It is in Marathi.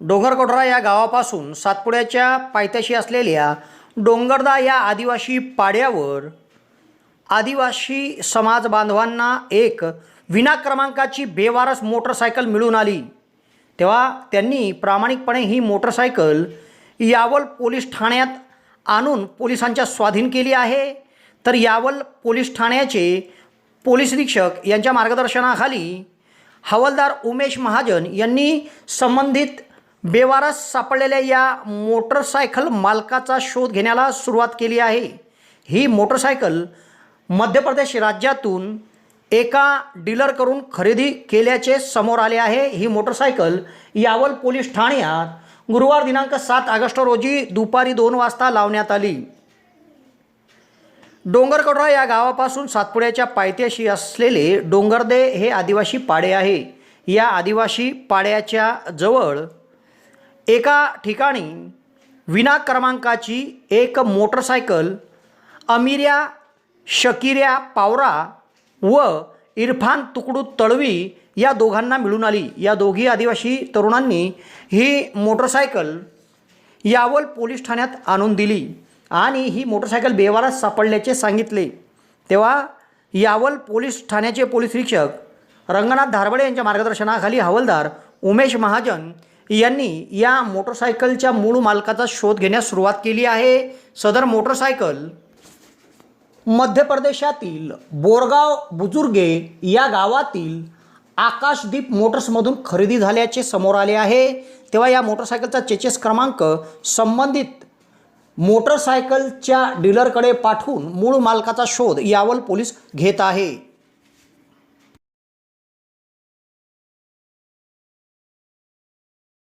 डोंगरकोटरा या गावापासून सातपुड्याच्या पायथ्याशी असलेल्या डोंगरदा या आदिवासी पाड्यावर आदिवासी समाज बांधवांना एक विना क्रमांकाची बेवारस मोटरसायकल मिळून आली. तेव्हा त्यांनी प्रामाणिकपणे ही मोटरसायकल यावल पोलीस ठाण्यात आणून पोलिसांच्या स्वाधीन केली आहे. तर यावल पोलीस ठाण्याचे पोलीस निरीक्षक यांच्या मार्गदर्शनाखाली हवालदार उमेश महाजन यांनी संबंधित बेवारस सापडलेल्या या मोटरसायकल मालकाचा शोध घेण्याला सुरुवात केली आहे. ही मोटरसायकल मध्य प्रदेश राज्यातून एका डीलरकडून खरेदी केल्याचे समोर आले आहे. ही मोटरसायकल यावल पोलीस ठाण्यात गुरुवार दिनांक सात ऑगस्ट रोजी दुपारी दोन वाजता लावण्यात आली. डोंगरकडोरा या गावापासून सातपुड्याच्या पायथ्याशी असलेले डोंगरदे हे आदिवासी पाडे आहे. या आदिवासी पाड्याच्या जवळ एका ठिकाणी विना क्रमांकाची एक मोटरसायकल अमिर्या शकिर्या पावरा व इरफान तुकडू तळवी या दोघांना मिळून आली. या दोघी आदिवासी तरुणांनी ही मोटरसायकल यावल पोलीस ठाण्यात आणून दिली आणि ही मोटरसायकल बेवारात सापडल्याचे सांगितले. तेव्हा यावल पोलीस ठाण्याचे पोलीस निरीक्षक रंगनाथ धारवडे यांच्या मार्गदर्शनाखाली हवालदार उमेश महाजन यांनी या मोटरसायकलच्या मूळ मालकाचा शोध घेण्यास सुरुवात केली आहे. सदर मोटरसायकल मध्य प्रदेशातील बोरगाव बुजुर्गे या गावातील आकाशदीप मोटर्समधून खरेदी झाल्याचे समोर आले आहे. तेव्हा या मोटरसायकलचा चेचेस क्रमांक संबंधित मोटरसायकलच्या डीलरकडे पाठवून मूळ मालकाचा शोध यावर पोलीस घेत आहे.